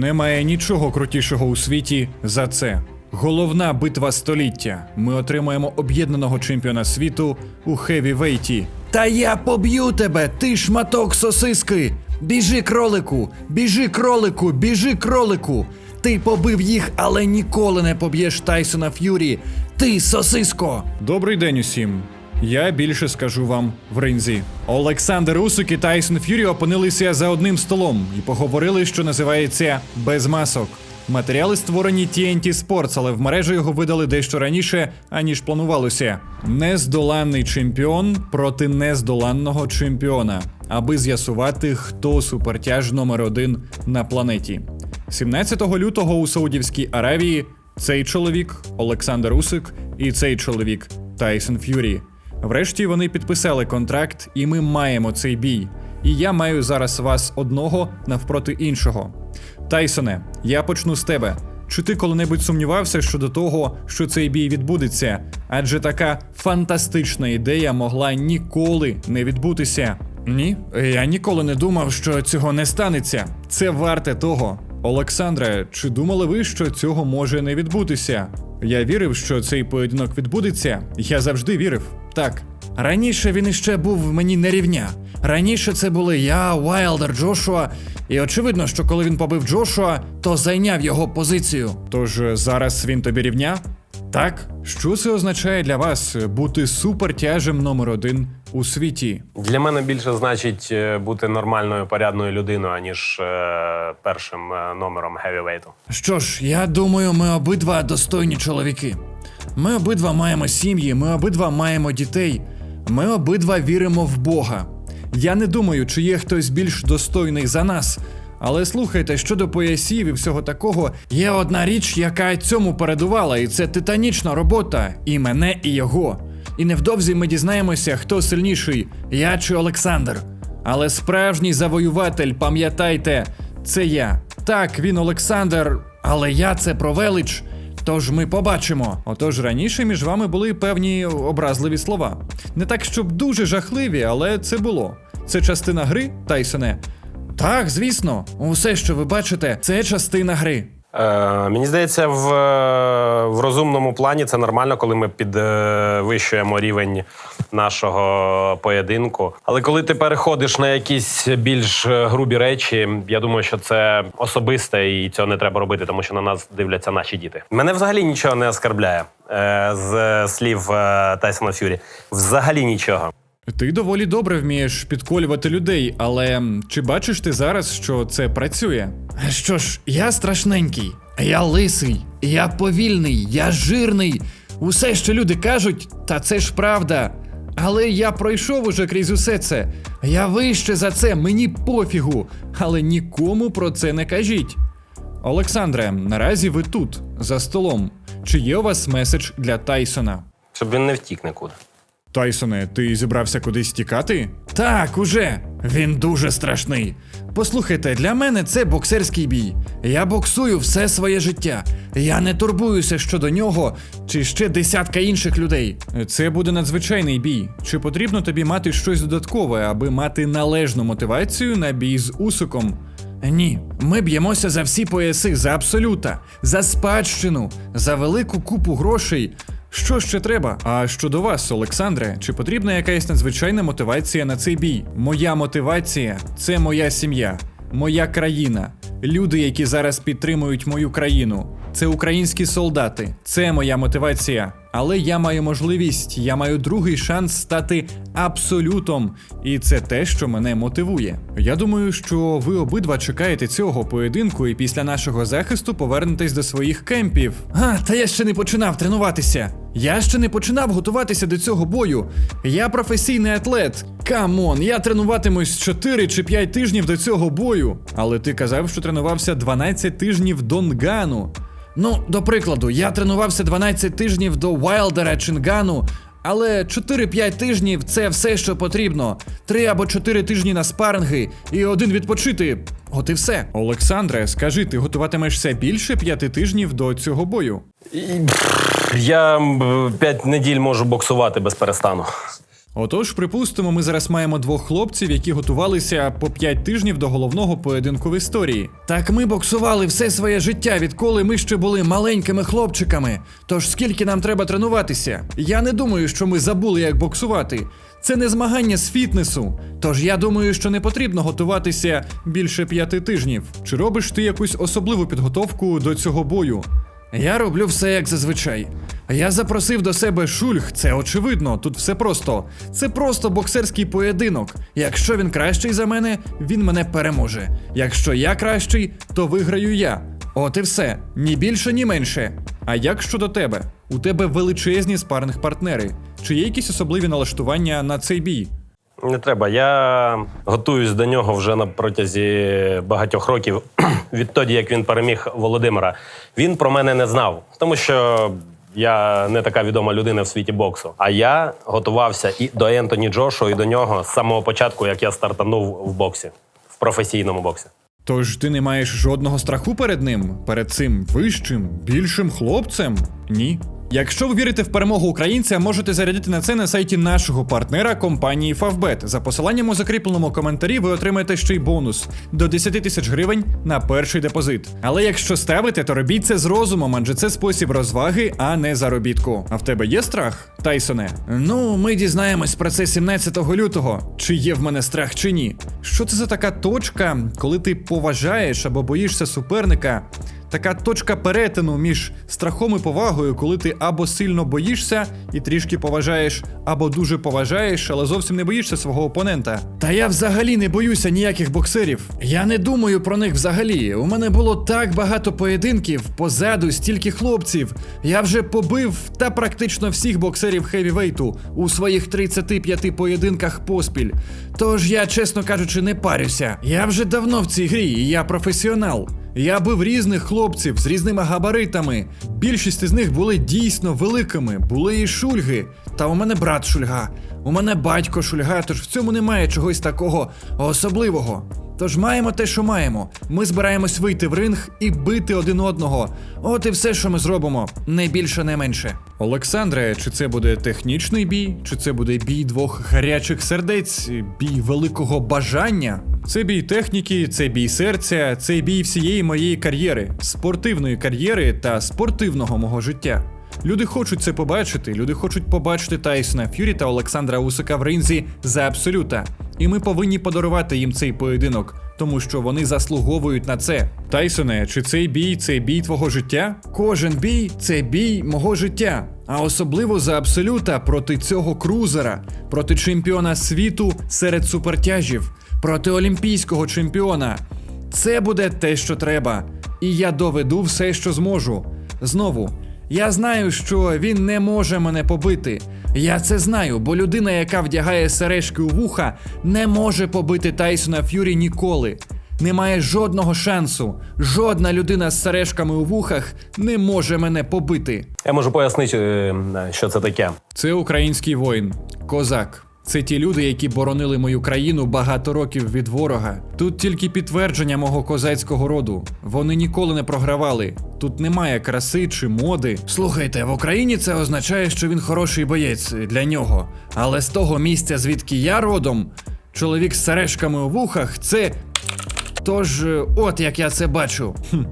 Немає нічого крутішого у світі за це. Головна битва століття. Ми отримаємо об'єднаного чемпіона світу у хевівейті. Та я поб'ю тебе, ти шматок сосиски! Біжи, кролику! Біжи, кролику! Біжи, кролику! Ти побив їх, але ніколи не поб'єш Тайсона Ф'юрі. Ти сосиско! Добрий день усім. Я більше скажу вам в ринзі. Олександр Усик і Тайсон Ф'юрі опинилися за одним столом і поговорили, що називається без масок. Матеріали створені TNT Sports, але в мережу його видали дещо раніше, аніж планувалося. Нездоланний чемпіон проти нездоланного чемпіона, аби з'ясувати, хто супертяж номер один на планеті. 17 лютого у Саудівській Аравії цей чоловік Олександр Усик і цей чоловік Тайсон Ф'юрі. Врешті вони підписали контракт, і ми маємо цей бій. І я маю зараз вас одного навпроти іншого. Тайсоне, я почну з тебе. Чи ти коли-небудь сумнівався щодо того, що цей бій відбудеться? Адже така фантастична ідея могла ніколи не відбутися. Ні, я ніколи не думав, що цього не станеться. Це варте того. Олександре, чи думали ви, що цього може не відбутися? Я вірив, що цей поєдинок відбудеться. Я завжди вірив. Так. Раніше він іще був мені не рівня. Раніше це були я, Уайлдер, Джошуа, і очевидно, що коли він побив Джошуа, то зайняв його позицію. Тож зараз він тобі рівня? Так. Що це означає для вас бути супертяжем номер один у світі? Для мене більше значить е, бути нормальною порядною людиною, аніж е, першим е, номером хевівейту. Що ж, я думаю, ми обидва достойні чоловіки. Ми обидва маємо сім'ї, ми обидва маємо дітей. Ми обидва віримо в Бога. Я не думаю, чи є хтось більш достойний за нас. Але слухайте, щодо поясів і всього такого, є одна річ, яка цьому передувала, і це титанічна робота, і мене, і його. І невдовзі ми дізнаємося, хто сильніший, я чи Олександр. Але справжній завоюватель, пам'ятайте, це я. Так, він Олександр, але я це про велич. Тож ми побачимо. Отож раніше між вами були певні образливі слова. Не так, щоб дуже жахливі, але це було. Це частина гри, Тайсоне. Так, звісно, усе, що ви бачите, це частина гри. Е, мені здається, в, в розумному плані це нормально, коли ми підвищуємо рівень нашого поєдинку. Але коли ти переходиш на якісь більш грубі речі, я думаю, що це особисте і цього не треба робити, тому що на нас дивляться наші діти. Мене взагалі нічого не оскарбляє е, з слів е, Тайсона Ф'юрі. Взагалі нічого. Ти доволі добре вмієш підколювати людей, але чи бачиш ти зараз, що це працює? Що ж, я страшненький, я лисий, я повільний, я жирний. Усе, що люди кажуть, та це ж правда. Але я пройшов уже крізь усе це. Я вище за це, мені пофігу. Але нікому про це не кажіть. Олександре, наразі ви тут, за столом. Чи є у вас меседж для Тайсона? Щоб він не втік нікуди. Тайсоне, ти зібрався кудись тікати? Так, уже. Він дуже страшний. Послухайте, для мене це боксерський бій. Я боксую все своє життя. Я не турбуюся щодо нього чи ще десятка інших людей. Це буде надзвичайний бій. Чи потрібно тобі мати щось додаткове, аби мати належну мотивацію на бій з усиком? Ні, ми б'ємося за всі пояси, за абсолюта, за спадщину, за велику купу грошей. Що ще треба? А щодо вас, Олександре, чи потрібна якась надзвичайна мотивація на цей бій? Моя мотивація це моя сім'я, моя країна, люди, які зараз підтримують мою країну. Це українські солдати, це моя мотивація. Але я маю можливість, я маю другий шанс стати абсолютом, і це те, що мене мотивує. Я думаю, що ви обидва чекаєте цього поєдинку, і після нашого захисту повернетесь до своїх кемпів. А, та я ще не починав тренуватися. Я ще не починав готуватися до цього бою. Я професійний атлет. Камон, я тренуватимусь 4 чи 5 тижнів до цього бою. Але ти казав, що тренувався 12 тижнів до Нгану. Ну, до прикладу, я тренувався 12 тижнів до Вайлдера чи Нгану, але 4-5 тижнів це все, що потрібно. 3 або 4 тижні на спаринги і один відпочити. От і все. Олександре, скажи, ти готуватимешся більше 5 тижнів до цього бою? Я м, п'ять неділь можу боксувати без перестану. Отож, припустимо, ми зараз маємо двох хлопців, які готувалися по 5 тижнів до головного поєдинку в історії. Так ми боксували все своє життя, відколи ми ще були маленькими хлопчиками. Тож скільки нам треба тренуватися? Я не думаю, що ми забули, як боксувати. Це не змагання з фітнесу. Тож я думаю, що не потрібно готуватися більше п'яти тижнів. Чи робиш ти якусь особливу підготовку до цього бою? Я роблю все як зазвичай. Я запросив до себе шульх, це очевидно, тут все просто. Це просто боксерський поєдинок. Якщо він кращий за мене, він мене переможе. Якщо я кращий, то виграю я. От і все, ні більше, ні менше. А як щодо тебе? У тебе величезні спарних партнери. Чи є якісь особливі налаштування на цей бій? Не треба. Я готуюсь до нього вже на протязі багатьох років. Відтоді, як він переміг Володимира. Він про мене не знав, тому що я не така відома людина в світі боксу. А я готувався і до Ентоні Джошуа, і до нього з самого початку, як я стартанув в боксі, в професійному боксі. Тож ти не маєш жодного страху перед ним, перед цим вищим, більшим хлопцем? Ні. Якщо ви вірите в перемогу українця, можете зарядити на це на сайті нашого партнера компанії Favbet. За посиланням у закріпленому коментарі ви отримаєте ще й бонус до 10 тисяч гривень на перший депозит. Але якщо ставите, то робіть це з розумом, адже це спосіб розваги, а не заробітку. А в тебе є страх, Тайсоне? Ну, ми дізнаємось про це 17 лютого. Чи є в мене страх чи ні? Що це за така точка, коли ти поважаєш або боїшся суперника? Така точка перетину між страхом і повагою, коли ти або сильно боїшся і трішки поважаєш, або дуже поважаєш, але зовсім не боїшся свого опонента. Та я взагалі не боюся ніяких боксерів. Я не думаю про них взагалі. У мене було так багато поєдинків, позаду стільки хлопців. Я вже побив та практично всіх боксерів хевівейту у своїх 35 поєдинках поспіль. Тож я, чесно кажучи, не парюся. Я вже давно в цій грі, і я професіонал. Я бив різних хлопців з різними габаритами. Більшість із них були дійсно великими, були і шульги. Та у мене брат шульга, у мене батько шульга, тож в цьому немає чогось такого особливого. Тож маємо те, що маємо. Ми збираємось вийти в ринг і бити один одного. От і все, що ми зробимо, не більше, не менше. Олександре, чи це буде технічний бій, чи це буде бій двох гарячих сердець, бій великого бажання? Це бій техніки, це бій серця, це бій всієї моєї кар'єри, спортивної кар'єри та спортивного мого життя. Люди хочуть це побачити. Люди хочуть побачити Тайсона Ф'юрі та Олександра Усика в ринзі за абсолюта. І ми повинні подарувати їм цей поєдинок, тому що вони заслуговують на це. Тайсоне, чи цей бій це бій твого життя? Кожен бій це бій мого життя. А особливо за абсолюта проти цього крузера, проти чемпіона світу серед супертяжів, проти олімпійського чемпіона. Це буде те, що треба. І я доведу все, що зможу. Знову, я знаю, що він не може мене побити. Я це знаю, бо людина, яка вдягає сережки у вуха, не може побити Тайсона Ф'юрі ніколи. Немає жодного шансу. Жодна людина з сережками у вухах не може мене побити. Я можу пояснити, е, що це таке. Це український воїн, козак. Це ті люди, які боронили мою країну багато років від ворога. Тут тільки підтвердження мого козацького роду. Вони ніколи не програвали. Тут немає краси чи моди. Слухайте, в Україні це означає, що він хороший боєць для нього. Але з того місця, звідки я родом, чоловік з сережками у вухах, це. Тож, е, от як я це бачу. Хм.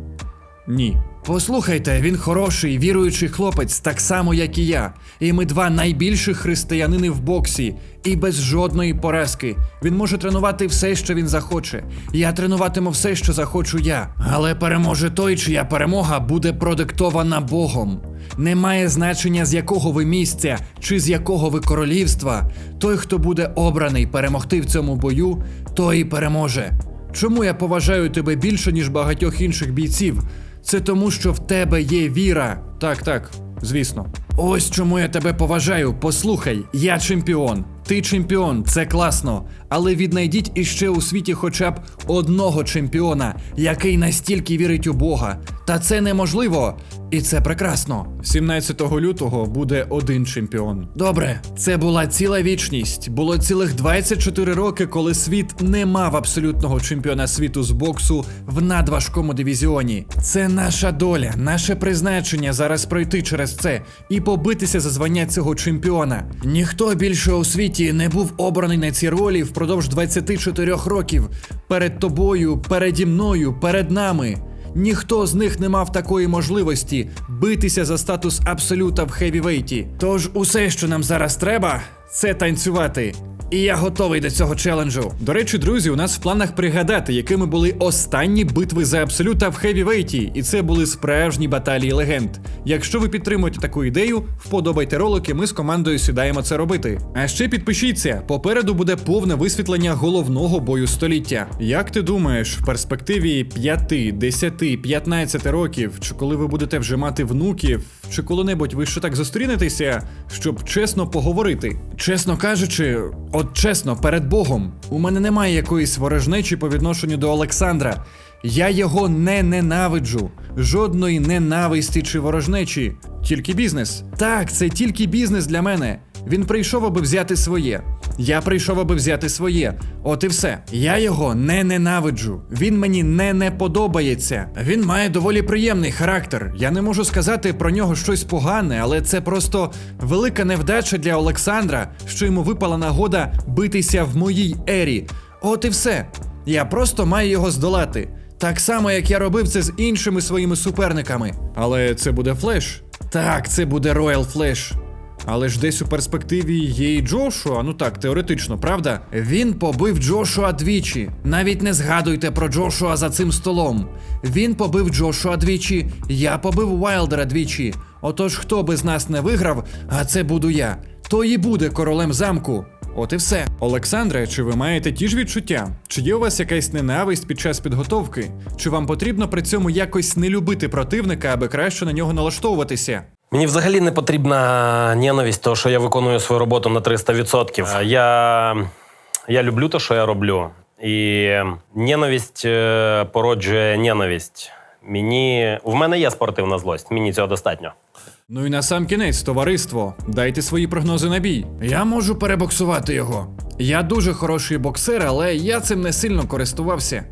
Ні. Послухайте, він хороший, віруючий хлопець, так само, як і я. І ми два найбільших християнини в боксі, і без жодної поразки. Він може тренувати все, що він захоче. Я тренуватиму все, що захочу я. Але переможе той, чия перемога буде продиктована Богом. Немає значення, з якого ви місця чи з якого ви королівства. Той, хто буде обраний перемогти в цьому бою, той і переможе. Чому я поважаю тебе більше, ніж багатьох інших бійців? Це тому, що в тебе є віра. Так, так, звісно. Ось чому я тебе поважаю. Послухай, я чемпіон. Ти чемпіон, це класно. Але віднайдіть іще у світі хоча б одного чемпіона, який настільки вірить у Бога, Та це неможливо, і це прекрасно. 17 лютого буде один чемпіон. Добре, це була ціла вічність. Було цілих 24 роки, коли світ не мав абсолютного чемпіона світу з боксу в надважкому дивізіоні. Це наша доля, наше призначення зараз пройти через це і побитися за звання цього чемпіона. Ніхто більше у світі не був обраний на ці ролі впродовж 24 років. Перед тобою, переді мною, перед нами. Ніхто з них не мав такої можливості битися за статус абсолюта в хевівейті. Тож усе, що нам зараз треба, це танцювати. І я готовий до цього челенджу. До речі, друзі, у нас в планах пригадати, якими були останні битви за абсолюта в хевівейті, і це були справжні баталії легенд. Якщо ви підтримуєте таку ідею, вподобайте ролики, ми з командою сідаємо це робити. А ще підпишіться, попереду буде повне висвітлення головного бою століття. Як ти думаєш, в перспективі 5, 10, 15 років, чи коли ви будете вже мати внуків, чи коли-небудь ви ще так зустрінетеся, щоб чесно поговорити? Чесно кажучи, от чесно, перед Богом, у мене немає якоїсь ворожнечі по відношенню до Олександра. Я його не ненавиджу. Жодної ненависті чи ворожнечі. Тільки бізнес. Так, це тільки бізнес для мене. Він прийшов, аби взяти своє. Я прийшов, аби взяти своє. От і все. Я його не ненавиджу. Він мені не не подобається. Він має доволі приємний характер. Я не можу сказати про нього щось погане, але це просто велика невдача для Олександра, що йому випала нагода битися в моїй ері. От і все. Я просто маю його здолати. Так само, як я робив це з іншими своїми суперниками. Але це буде флеш. Так, це буде Royal Flash. Але ж десь у перспективі є і Джошуа, ну так, теоретично, правда? Він побив Джошуа двічі. Навіть не згадуйте про Джошуа за цим столом. Він побив Джошуа двічі, я побив Вайлдера двічі. Отож, хто би з нас не виграв, а це буду я, то і буде королем замку. От і все. Олександре, чи ви маєте ті ж відчуття? Чи є у вас якась ненависть під час підготовки? Чи вам потрібно при цьому якось не любити противника, аби краще на нього налаштовуватися? Мені взагалі не потрібна ненависть, тому що я виконую свою роботу на 300%. Е, Я, я люблю те, що я роблю. І ненависть е, породжує ненависть. Мені в мене є спортивна злость, мені цього достатньо. Ну і на сам кінець, товариство, дайте свої прогнози на бій. Я можу перебоксувати його. Я дуже хороший боксер, але я цим не сильно користувався.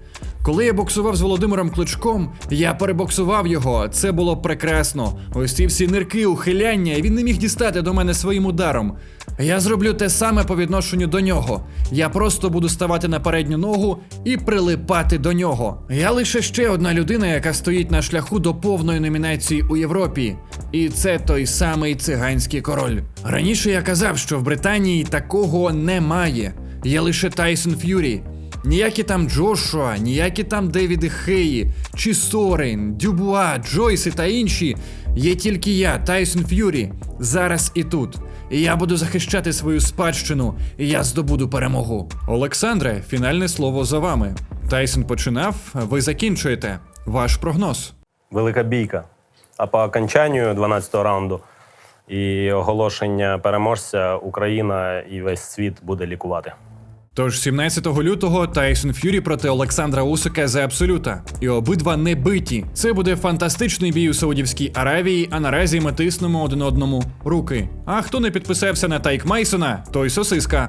Коли я боксував з Володимиром Кличком, я перебоксував його. Це було прекрасно. Ось ці всі нирки, ухиляння, і він не міг дістати до мене своїм ударом. Я зроблю те саме по відношенню до нього. Я просто буду ставати на передню ногу і прилипати до нього. Я лише ще одна людина, яка стоїть на шляху до повної номінації у Європі. І це той самий циганський король. Раніше я казав, що в Британії такого немає. Є лише Тайсон Ф'юрі. Ніякі там Джошуа, ніякі там Девіди Хеї, чи Сорен, Дюбуа, Джойси та інші. Є тільки я, Тайсон Ф'юрі, зараз і тут. І я буду захищати свою спадщину, і я здобуду перемогу. Олександре, фінальне слово за вами. Тайсон починав, ви закінчуєте. Ваш прогноз. Велика бійка. А по окончанню 12-го раунду і оголошення переможця Україна і весь світ буде лікувати. Тож 17 лютого Тайсон Ф'юрі проти Олександра Усика за абсолюта. І обидва не биті. Це буде фантастичний бій у Саудівській Аравії, а наразі ми тиснемо один одному руки. А хто не підписався на Тайк Майсона, той сосиска.